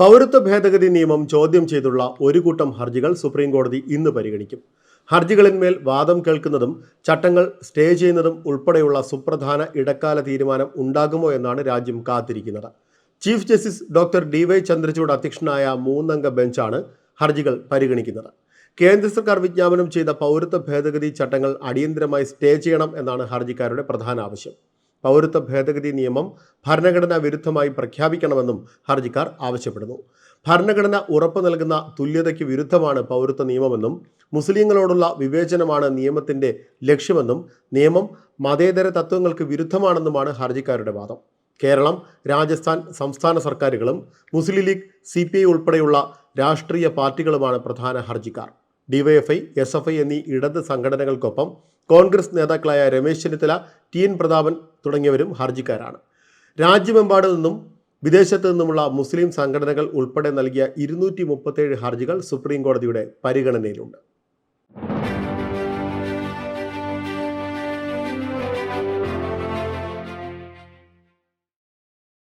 പൗരത്വ ഭേദഗതി നിയമം ചോദ്യം ചെയ്തുള്ള ഒരു കൂട്ടം ഹർജികൾ സുപ്രീം കോടതി ഇന്ന് പരിഗണിക്കും. ഹർജികളിന്മേൽ വാദം കേൾക്കുന്നതും ചട്ടങ്ങൾ സ്റ്റേ ചെയ്യുന്നതും ഉൾപ്പെടെയുള്ള സുപ്രധാന ഇടക്കാല തീരുമാനം ഉണ്ടാകുമോ എന്നാണ് രാജ്യം കാത്തിരിക്കുന്നത്. Chief justice doctor D Y Chandrachud അധ്യക്ഷനായ മൂന്നംഗ ബെഞ്ചാണ് ഹർജികൾ പരിഗണിക്കുന്നത്. കേന്ദ്ര സർക്കാർ വിജ്ഞാപനം ചെയ്ത പൗരത്വ ഭേദഗതി ചട്ടങ്ങൾ അടിയന്തരമായി സ്റ്റേ ചെയ്യണം എന്നാണ് ഹർജിക്കാരുടെ പ്രധാന ആവശ്യം. പൗരത്വ ഭേദഗതി നിയമം ഭരണഘടനാ വിരുദ്ധമായി പ്രഖ്യാപിക്കണമെന്നും ഹർജിക്കാർ ആവശ്യപ്പെടുന്നു. ഭരണഘടന ഉറപ്പു നൽകുന്ന തുല്യതയ്ക്ക് വിരുദ്ധമാണ് പൗരത്വ നിയമമെന്നും മുസ്ലിങ്ങളോടുള്ള വിവേചനമാണ് നിയമത്തിന്റെ ലക്ഷ്യമെന്നും നിയമം മതേതര തത്വങ്ങൾക്ക് വിരുദ്ധമാണെന്നുമാണ് ഹർജിക്കാരുടെ വാദം. കേരളം രാജസ്ഥാൻ സംസ്ഥാന സർക്കാരുകളും Muslim League C P I ഉൾപ്പെടെയുള്ള രാഷ്ട്രീയ പാർട്ടികളുമാണ് പ്രധാന ഹർജിക്കാർ. ഡിവൈഎഫ്ഐ എസ് എഫ് ഐ എന്നീ ഇടത് സംഘടനകൾക്കൊപ്പം കോൺഗ്രസ് നേതാക്കളായ രമേശ് ചെന്നിത്തല ടി എൻ പ്രതാപൻ തുടങ്ങിയവരും ഹർജിക്കാരാണ്. രാജ്യമെമ്പാട് നിന്നും വിദേശത്തു നിന്നുമുള്ള മുസ്ലിം സംഘടനകൾ ഉൾപ്പെടെ നൽകിയ ഇരുന്നൂറ്റി ഹർജികൾ സുപ്രീം കോടതിയുടെ പരിഗണനയിലുണ്ട്.